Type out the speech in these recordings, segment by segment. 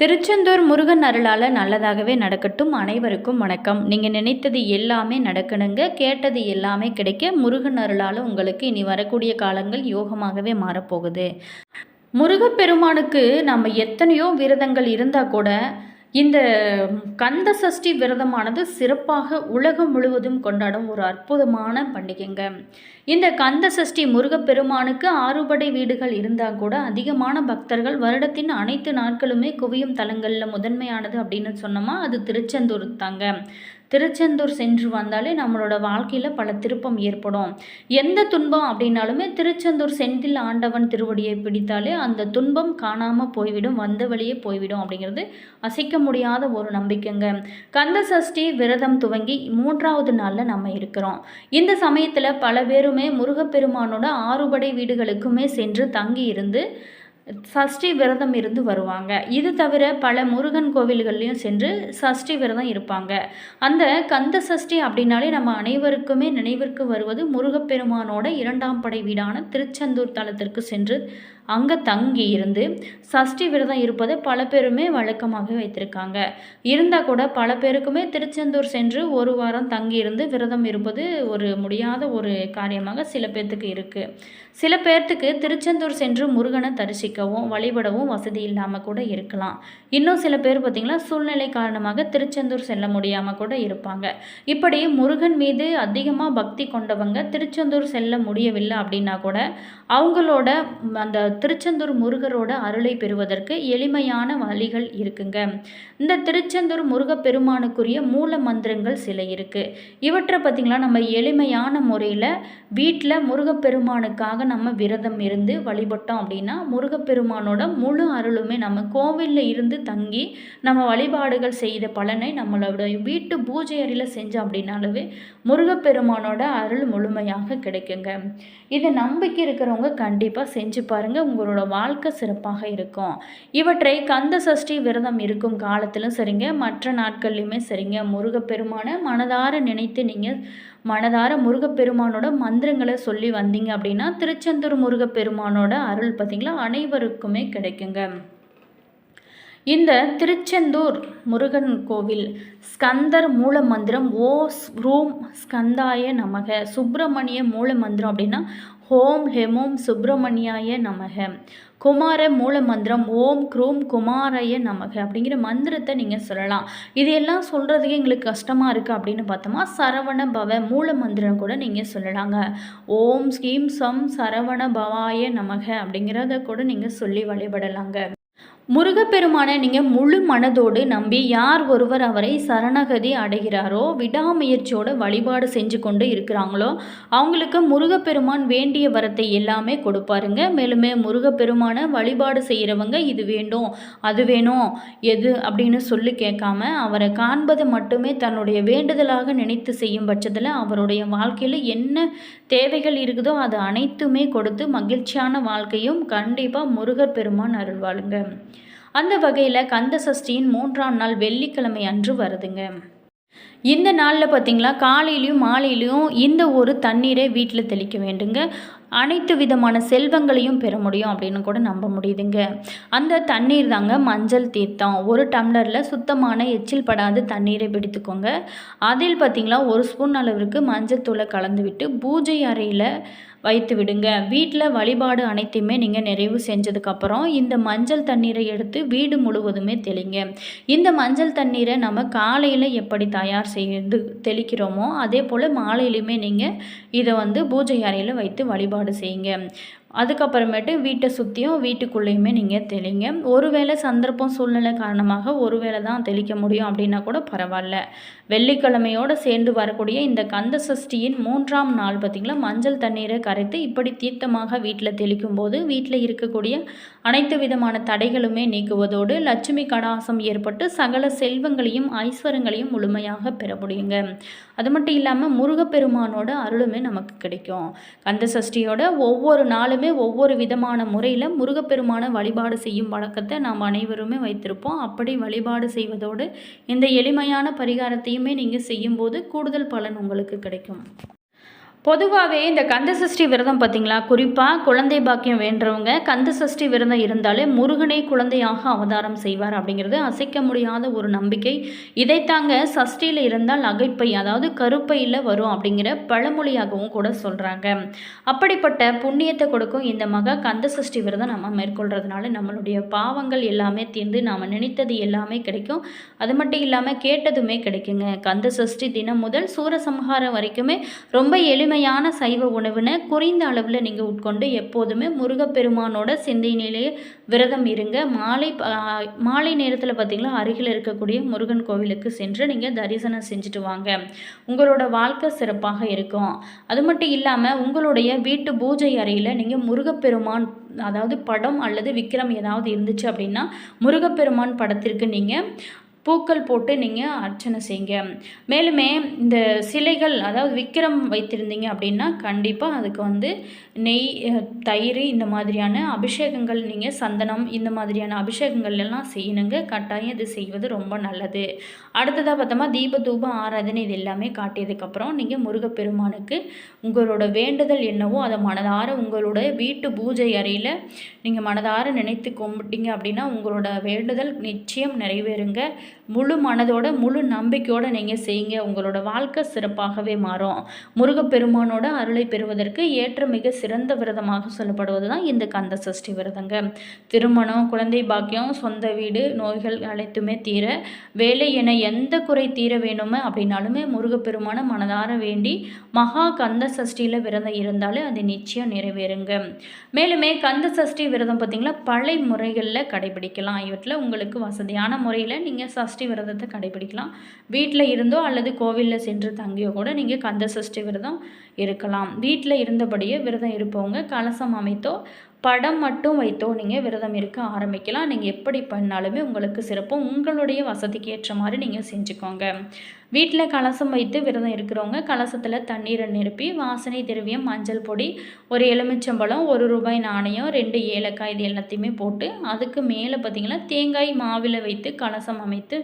திருச்செந்தூர் முருகன் அருளால் நல்லதாகவே நடக்கட்டும். அனைவருக்கும் வணக்கம். நீங்கள் நினைத்தது எல்லாமே நடக்கணுங்க. கேட்டது எல்லாமே கிடைக்க முருகன் அருளால் உங்களுக்கு இனி வரக்கூடிய காலங்கள் யோகமாகவே மாறப்போகுது. முருகப்பெருமானுக்கு நம்ம எத்தனையோ விரதங்கள் இருந்தால் கூட இந்த கந்த சஷ்டி விரதமானது சிறப்பாக உலகம் முழுவதும் கொண்டாடும் ஒரு அற்புதமான பண்டிகைங்க. இந்த கந்த சஷ்டி முருகப்பெருமானுக்கு ஆறுபடை வீடுகள் இருந்தால் கூட அதிகமான பக்தர்கள் வருடத்தின் அனைத்து நாட்களுமே குவியும் தலங்களில் முதன்மையானது அப்படின்னு சொன்னோமா அது திருச்செந்தூர் தாங்க திருச்செந்தூர் சென்று வந்தாலே நம்மளோட வாழ்க்கையில் பல திருப்பம் ஏற்படும். எந்த துன்பம் அப்படின்னாலுமே திருச்செந்தூர் செந்தில் ஆண்டவன் திருவடியை பிடித்தாலே அந்த துன்பம் காணாமல் போய்விடும் வந்த வழியே போய்விடும் அப்படிங்கிறது அசைக்க முடியாத ஒரு நம்பிக்கைங்க. கந்த சஷ்டி விரதம் துவங்கி மூன்றாவது நாளில் நம்ம இருக்கிறோம். இந்த சமயத்தில் பல பேருமே முருகப்பெருமானோட ஆறுபடை வீடுகளுக்குமே சென்று தங்கி இருந்து சஷ்டி விரதம் இருந்து வருவாங்க. இது தவிர பல முருகன் கோவில்கள்லையும் சென்று சஷ்டி விரதம் இருப்பாங்க. அந்த கந்த சஷ்டி அப்படின்னாலே நம்ம அனைவருக்குமே நினைவிற்கு வருவது முருகப்பெருமானோட இரண்டாம் படை வீடான திருச்செந்தூர் தலத்திற்கு சென்று அங்கே தங்கி இருந்து சஷ்டி விரதம் இருப்பதை பல பேருமே வழக்கமாக வைத்திருக்காங்க. இருந்தால் கூட பல பேருக்குமே திருச்செந்தூர் சென்று ஒரு வாரம் தங்கி இருந்து விரதம் இருப்பது ஒரு முடியாத ஒரு காரியமாக சில பேர்த்துக்கு இருக்குது சில பேர்த்துக்கு திருச்செந்தூர் சென்று முருகனை தரிசிக்கவும் வழிபடவும் வசதி இல்லாமல் கூட இருக்கலாம். இன்னும் சில பேர் பார்த்திங்கன்னா சூழ்நிலை காரணமாக திருச்செந்தூர் செல்ல முடியாமல் கூட இருப்பாங்க. இப்படி முருகன் மீது அதிகமாக பக்தி கொண்டவங்க திருச்செந்தூர் செல்ல முடியவில்லை அப்படின்னா கூட அவங்களோட அந்த திருச்செந்தூர் முருகரோட அருளை பெறுவதற்கு எளிமையான வழிகள் இருக்குங்க. இந்த திருச்செந்தூர் முருகப்பெருமானுக்குரிய மூல மந்திரங்கள் சில இருக்குது இவற்றை பார்த்திங்களா நம்ம எளிமையான முறையில் வீட்டில் முருகப்பெருமானுக்காக நம்ம விரதம் இருந்து வழிபட்டோம் அப்படின்னா முருகப்பெருமானோட முழு அருளுமே நம்ம கோவிலில் இருந்து தங்கி நம்ம வழிபாடுகள் செய்த பலனை நம்மளோட வீட்டு பூஜை அறையில் செஞ்சோம் அப்படின்னாலவே முருகப்பெருமானோட அருள் முழுமையாக கிடைக்குங்க. இதை நம்பிக்கை இருக்கிறவங்க கண்டிப்பாக செஞ்சு பாருங்கள் உங்களோட வாழ்க்கை சிறப்பாக இருக்கும். இவற்றை கந்த சஷ்டி விரதம் இருக்கும் காலத்திலும் சரிங்க மற்ற நாட்கள்லையுமே சரிங்க. முருகப்பெருமானை மனதார நினைத்து நீங்கள் மனதார முருகப்பெருமானோட மந்திரங்களை சொல்லி வந்தீங்க அப்படின்னா திருச்செந்தூர் முருகப்பெருமானோட அருள் பார்த்திங்களா? அனைவருக்குமே கிடைக்குங்க. இந்த திருச்செந்தூர் முருகன் கோவில் ஸ்கந்தர் மூல மந்திரம் ஓ ரூம் ஸ்கந்தாய நமக சுப்பிரமணிய மூல மந்திரம் அப்படின்னா ஹோம் ஹெமோம் சுப்பிரமணியாய நமக. குமார மூல மந்திரம் ஓம் க்ரூம் குமாரய நமக அப்படிங்கிற மந்திரத்தை நீங்கள் சொல்லலாம். இது எல்லாம் சொல்கிறதுக்கு எங்களுக்கு கஷ்டமாக இருக்குது அப்படின்னு பார்த்தோமா? சரவண பவ மூல மந்திரம் கூட நீங்கள் சொல்லலாங்க. ஓம் ஸ்கீம் சம் சரவண பவாய நமக அப்படிங்கிறத கூட நீங்கள் சொல்லி வழிபடலாங்க. முருகப்பெருமானை நீங்கள் முழு மனதோடு நம்பி யார் ஒருவர் அவரை சரணகதி அடைகிறாரோ விடாமுயற்சியோட வழிபாடு செஞ்சு கொண்டு இருக்கிறாங்களோ அவங்களுக்கு முருகப்பெருமான் வேண்டிய வரத்தை எல்லாமே கொடுப்பாருங்க. மேலுமே முருகப்பெருமானை வழிபாடு செய்கிறவங்க இது வேண்டும் அது வேணும் எது அப்படின்னு சொல்லி கேட்காம அவரை காண்பது மட்டுமே தன்னுடைய வேண்டுதலாக நினைத்து செய்யும் பட்சத்தில் அவருடைய வாழ்க்கையில் என்ன தேவைகள் இருக்குதோ அது அனைத்துமே கொடுத்து மகிழ்ச்சியான வாழ்க்கையும் கண்டிப்பாக முருகர் பெருமான் அருள்வாளுங்க. அந்த வகையில் கந்த சஷ்டியின் மூன்றாம் நாள் வெள்ளிக்கிழமை அன்று வருதுங்க. இந்த நாளில் பார்த்திங்களா காலையிலையும் மாலையிலையும் இந்த ஒரு தண்ணீரை வீட்டில் தெளிக்க வேண்டுங்க. அனைத்து விதமான செல்வங்களையும் பெற முடியும் அப்படின்னு கூட நம்ப முடியுதுங்க. அந்த தண்ணீர் தாங்க மஞ்சள் தீர்த்தம். ஒரு டம்ளரில் சுத்தமான எச்சில் படாத தண்ணீரை பிடித்துக்கோங்க. அதில் பார்த்திங்களா ஒரு ஸ்பூன் அளவிற்கு மஞ்சள் தூளை கலந்து விட்டு பூஜை அறையில் வைத்து விடுங்க. வீட்டில் வழிபாடு அனைத்தையுமே நீங்கள் நிறைவு செஞ்சதுக்கப்புறம் இந்த மஞ்சள் தண்ணீரை எடுத்து வீடு முழுவதுமே தெளிங்க. இந்த மஞ்சள் தண்ணீரை நம்ம காலையில் எப்படி தயார் செய்து தெளிக்கிறோமோ அதே போல் மாலையிலையுமே நீங்கள் இதை வந்து பூஜை அறையில் வைத்து வழிபாடு செய்யுங்க. அதுக்கப்புறமேட்டு வீட்டை சுற்றியும் வீட்டுக்குள்ளேயுமே நீங்கள் தெளிங்க. ஒருவேளை சந்தர்ப்பம் சூழ்நிலை காரணமாக ஒருவேளை தான் தெளிக்க முடியும் அப்படின்னா கூட பரவாயில்ல. வெள்ளிக்கிழமையோடு சேர்ந்து வரக்கூடிய இந்த கந்த சஷ்டியின் மூன்றாம் நாள் பார்த்திங்களா? மஞ்சள் தண்ணீரை கரைத்து இப்படி தீர்த்தமாக வீட்டில் தெளிக்கும் போது வீட்டில் இருக்கக்கூடிய அனைத்து விதமான தடைகளுமே நீக்குவதோடு லட்சுமி கடாசம் ஏற்பட்டு சகல செல்வங்களையும் ஐஸ்வரங்களையும் முழுமையாக பெற முடியுங்க. அது மட்டும் இல்லாமல் முருகப்பெருமானோட அருளுமே நமக்கு கிடைக்கும். கந்த சஷ்டியோட ஒவ்வொரு நாளுமே ஒவ்வொரு விதமான முறையில் முருகப்பெருமான வழிபாடு செய்யும் வழக்கத்தை நாம் அனைவருமே வைத்திருப்போம். அப்படி வழிபாடு செய்வதோடு இந்த எளிமையான பரிகாரத்தையுமே நீங்கள் செய்யும்போது கூடுதல் பலன் உங்களுக்கு கிடைக்கும். பொதுவாகவே இந்த கந்த சஷ்டி விரதம் பார்த்தீங்களா? குறிப்பாக குழந்தை பாக்கியம் வேண்டவங்க கந்த சஷ்டி விரதம் இருந்தாலே முருகனை குழந்தையாக அவதாரம் செய்வார் அப்படிங்கிறது அசைக்க முடியாத ஒரு நம்பிக்கை. இதைத்தாங்க சஷ்டியில் இருந்தால் அகைப்பை அதாவது கருப்பையில் வரும் அப்படிங்கிற பழமொழியாகவும் கூட சொல்கிறாங்க அப்படிப்பட்ட புண்ணியத்தை கொடுக்கும் இந்த மக கந்த சஷ்டி விரதம் நம்ம மேற்கொள்கிறதுனால நம்மளுடைய பாவங்கள் எல்லாமே தீர்ந்து நாம் நினைத்தது எல்லாமே கிடைக்கும். அது மட்டும் இல்லாமல் கேட்டதுமே கிடைக்குங்க. கந்த சஷ்டி தினம் முதல் சூரசம்ஹாரம் வரைக்குமே ரொம்ப எளிமை எளிமையான சைவ உணவுன்னு குறைந்த அளவில் நீங்கள் உட்கொண்டு எப்போதுமே முருகப்பெருமானோட சிந்தையினிலேயே விரதம் இருங்க. மாலை மாலை நேரத்தில் பார்த்திங்கன்னா அருகில் இருக்கக்கூடிய முருகன் கோவிலுக்கு சென்று நீங்கள் தரிசனம் செஞ்சுட்டு வாங்க. உங்களோட வாழ்க்கை சிறப்பாக இருக்கும். அது மட்டும் இல்லாமல் உங்களுடைய வீட்டு பூஜை அறையில் நீங்கள் முருகப்பெருமான் அதாவது படம் அல்லது விக்ரம் ஏதாவது இருந்துச்சு அப்படின்னா முருகப்பெருமான் படத்திற்கு நீங்கள் பூக்கள் போட்டு நீங்கள் அர்ச்சனை செய்யுங்க. மேலுமே இந்த சிலைகள் அதாவது விக்கிரம் வைத்திருந்தீங்க அப்படின்னா கண்டிப்பாக அதுக்கு வந்து நெய் தயிர் இந்த மாதிரியான அபிஷேகங்கள் நீங்கள் சந்தனம் இந்த மாதிரியான அபிஷேகங்கள் எல்லாம் செய்யணுங்க. கட்டாயம் இது செய்வது ரொம்ப நல்லது. அடுத்ததாக பார்த்தோமா தீப தூப ஆராதனை இது எல்லாமே காட்டியதுக்கப்புறம் நீங்கள் முருகப்பெருமானுக்கு உங்களோட வேண்டுதல் என்னவோ அதை மனதார உங்களோட வீட்டு பூஜை அறையில் நீங்கள் மனதார நினைத்து கும்பிட்டீங்க அப்படின்னா உங்களோட வேண்டுதல் நிச்சயம் நிறைவேறுங்க. முழு மனதோட முழு நம்பிக்கையோடு நீங்கள் செய்யுங்க. உங்களோட வாழ்க்கை சிறப்பாகவே மாறும். முருகப்பெருமானோட அருளை பெறுவதற்கு ஏற்ற மிக சிறந்த விரதமாக சொல்லப்படுவது தான் இந்த கந்த சஷ்டி விரதங்க. திருமணம் குழந்தை பாக்கியம் சொந்த வீடு நோய்கள் அனைத்துமே தீர வேலை என எந்த குறை தீர வேணுமோ அப்படின்னாலுமே முருகப்பெருமான மனதார வேண்டி மகா கந்த சஷ்டியில் விரதம் இருந்தாலே அது நிச்சயம் நிறைவேறுங்க. மேலுமே கந்த சஷ்டி விரதம் பார்த்திங்களா? பழைய முறைகளில் கடைபிடிக்கலாம். இவற்றில் உங்களுக்கு வசதியான முறையில் நீங்கள் சஷ்டி சஷ்டி விரதத்தை கடைபிடிக்கலாம். வீட்டில் இருந்தோ அல்லது கோவிலில் சென்று தங்கியோ கூட நீங்கள் கந்த சஷ்டி விரதம் இருக்கலாம். வீட்டில் இருந்தபடியே விரதம் இருப்பவங்க கலசம் அமைத்தோ படம் மட்டும் வைத்தோ நீங்கள் விரதம் இருக்க ஆரம்பிக்கலாம். நீங்கள் எப்படி பண்ணாலுமே உங்களுக்கு சிறப்பும் உங்களுடைய வசதிக்கு ஏற்ற மாதிரி நீங்கள் செஞ்சுக்கோங்க. வீட்டில் கலசம் வைத்து விரதம் இருக்கிறவங்க கலசத்தில் தண்ணீரை நிரப்பி வாசனை திரவியம் மஞ்சள் பொடி ஒரு எலுமிச்சம்பழம் ஒரு ரூபாய் நாணயம் ரெண்டு ஏலக்காய் இது எல்லாத்தையுமே போட்டு அதுக்கு மேலே பார்த்திங்கன்னா தேங்காய் மாவில் வைத்து கலசம் அமைத்து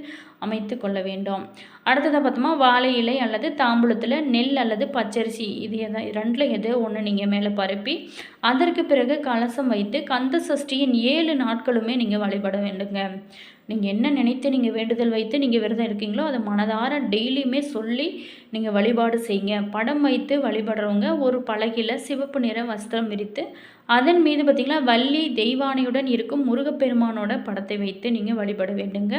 அமைத்து கொள்ள வேண்டும். அடுத்ததாக பார்த்தோமா வாழை இலை அல்லது தாம்பூலத்தில் நெல் அல்லது பச்சரிசி இது எதை ரெண்டில் எதோ ஒன்று நீங்கள் மேலே பரப்பி அதற்கு பிறகு கலசம் வைத்து கந்த சஷ்டியின் ஏழு நாட்களுமே நீங்கள் வழிபட வேண்டுங்க. நீங்கள் என்ன நினைத்து நீங்கள் வேண்டுதல் வைத்து நீங்கள் விரதம் இருக்கீங்களோ அதை மனதார டெய்லியுமே சொல்லி நீங்கள் வழிபாடு செய்யுங்க. படம் வைத்து வழிபடுறவங்க ஒரு பலகையில் சிவப்பு நிற வஸ்திரம் விரித்து அதன் மீது பார்த்திங்கன்னா வள்ளி தெய்வானையுடன் இருக்கும் முருகப்பெருமானோட படத்தை வைத்து நீங்கள் வழிபட வேண்டுங்க.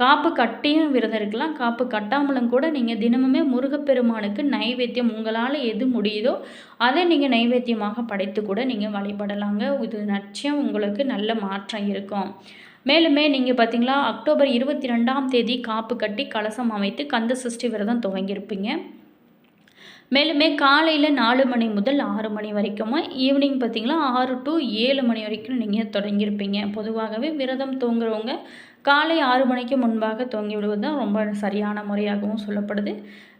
காப்பு கட்டியும் விரதம் இருக்கலாம். காப்பு கட்டாமலும் கூட நீங்கள் தினமுமே முருகப்பெருமானுக்கு நைவேத்தியம் உங்களால் எது முடியுதோ அதை நீங்கள் நைவேத்தியமாக படைத்து கூட நீங்கள் வழிபடலாங்க. இது நிச்சயம் உங்களுக்கு நல்ல மாற்றம் இருக்கும். மேலுமே நீங்கள் பார்த்தீங்களா அக்டோபர் இருபத்தி ரெண்டாம் தேதி காப்பு கட்டி கலசம் அமைத்து கந்த சஷ்டி விரதம் துவங்கியிருப்பீங்க. மேலுமே காலையில் நாலு மணி முதல் ஆறு மணி வரைக்கும் ஈவினிங் பார்த்திங்களா ஆறு டு ஏழு மணி வரைக்கும் நீங்கள் தொடங்கியிருப்பீங்க. பொதுவாகவே விரதம் தூங்குறவங்க காலை ஆறு மணிக்கு முன்பாக தூங்கி விடுவது தான் ரொம்ப சரியான முறையாகவும் சொல்லப்படுது.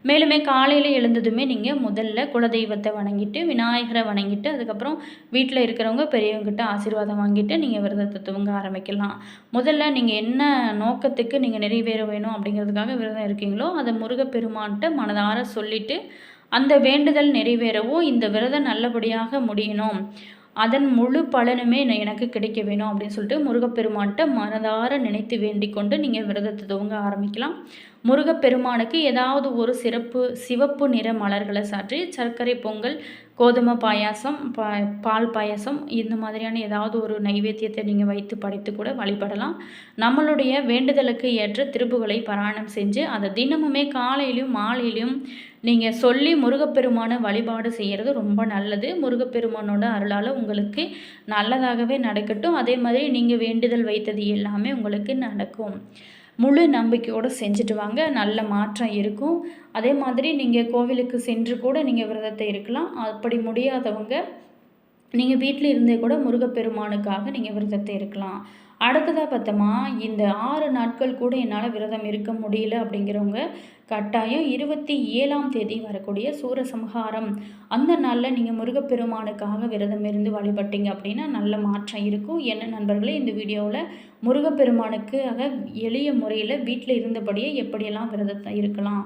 மேலுமே காலையில் எழுந்ததுமே நீங்கள் முதல்ல குலதெய்வத்தை வணங்கிட்டு விநாயகரை வணங்கிட்டு அதுக்கப்புறம் வீட்டில் இருக்கிறவங்க பெரியவங்ககிட்ட ஆசீர்வாதம் வாங்கிட்டு நீங்கள் விரதத்தை துவங்க ஆரம்பிக்கலாம். முதல்ல நீங்கள் என்ன நோக்கத்துக்கு நீங்கள் நிறைவேற வேணும் அப்படிங்கிறதுக்காக விரதம் இருக்கீங்களோ அதை முருகப்பெருமான்கிட்ட மனதார சொல்லிவிட்டு அந்த வேண்டுதல் நிறைவேறவும் இந்த விரதம் நல்லபடியாக முடியணும். அதன் முழு பலனுமே எனக்கு கிடைக்க வேணும் அப்படின்னு சொல்லிட்டு முருகப்பெருமான்கிட்ட மனதார நினைத்து வேண்டிக் கொண்டு நீங்கள் விரதத்தை துவங்க ஆரம்பிக்கலாம். முருகப்பெருமானுக்கு ஏதாவது ஒரு சிறப்பு சிவப்பு நிற மலர்களை சாற்றி சர்க்கரை பொங்கல் கோதுமை பாயாசம் பா பால் பாயாசம் இந்த மாதிரியான ஏதாவது ஒரு நைவேத்தியத்தை நீங்கள் வைத்து படைத்து கூட வழிபடலாம். நம்மளுடைய வேண்டுதலுக்கு ஏற்ற திருப்புகளை பாராயணம் செஞ்சு அதை தினமுமே காலையிலையும் மாலையிலையும் நீங்கள் சொல்லி முருகப்பெருமானை வழிபாடு செய்கிறது ரொம்ப நல்லது. முருகப்பெருமானோட அருளால் உங்களுக்கு நல்லதாகவே நடக்கட்டும். அதே மாதிரி நீங்கள் வேண்டுதல் வைத்தது எல்லாமே உங்களுக்கு நடக்கும். முழு நம்பிக்கையோடு செஞ்சுட்டு வாங்க. நல்ல மாற்றம் இருக்கும். அதே மாதிரி நீங்கள் கோவிலுக்கு சென்று கூட நீங்கள் விரதத்தை இருக்கலாம். அப்படி முடியாதவங்க நீங்கள் வீட்டில் இருந்தே கூட முருகப்பெருமானுக்காக நீங்கள் விரதத்தை இருக்கலாம். அடுத்ததாக பார்த்தோமா இந்த ஆறு நாட்கள் கூட என்னால் விரதம் இருக்க முடியல அப்படிங்கிறவங்க கட்டாயம் இருபத்தி ஏழாம் தேதி வரக்கூடிய சூரசம்ஹாரம். அந்த நாளில் நீங்கள் முருகப்பெருமானுக்காக விரதம் இருந்து வழிபட்டீங்க அப்படின்னா நல்ல மாற்றம் இருக்கும். என்ன நண்பர்களே இந்த வீடியோவில் முருகப்பெருமானுக்காக எளிய முறையில் வீட்டில் இருந்தபடியே எப்படியெல்லாம் விரதத்தை இருக்கலாம்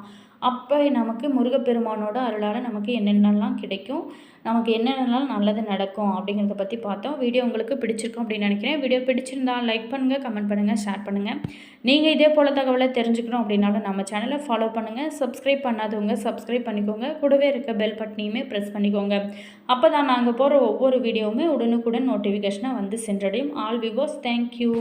அப்போ நமக்கு முருகப்பெருமானோட அருளால் நமக்கு என்னென்னலாம் கிடைக்கும்? நமக்கு என்னென்னலாம் நல்லது நடக்கும் அப்படிங்கிறத பற்றி பார்த்தோம். வீடியோ உங்களுக்கு பிடிச்சிருக்கும் அப்படின்னு நினைக்கிறேன். வீடியோ பிடிச்சிருந்தால் லைக் பண்ணுங்கள் கமெண்ட் பண்ணுங்கள் ஷேர் பண்ணுங்கள் நீங்கள் இதே போல் தகவலை தெரிஞ்சுக்கணும் அப்படின்னாலும் நம்ம சேனலை ஃபாலோ பண்ணுங்கள் சப்ஸ்கிரைப் பண்ணாதவங்க சப்ஸ்கிரைப் பண்ணிக்கோங்க. கூடவே இருக்க பெல் பட்டனையுமே ப்ரெஸ் பண்ணிக்கோங்க. அப்போ தான் நாங்கள் போகிற ஒவ்வொரு வீடியோவுமே உடனுக்குடன் நோட்டிஃபிகேஷனாக வந்து சென்றடையும். All விவோஸ் thank you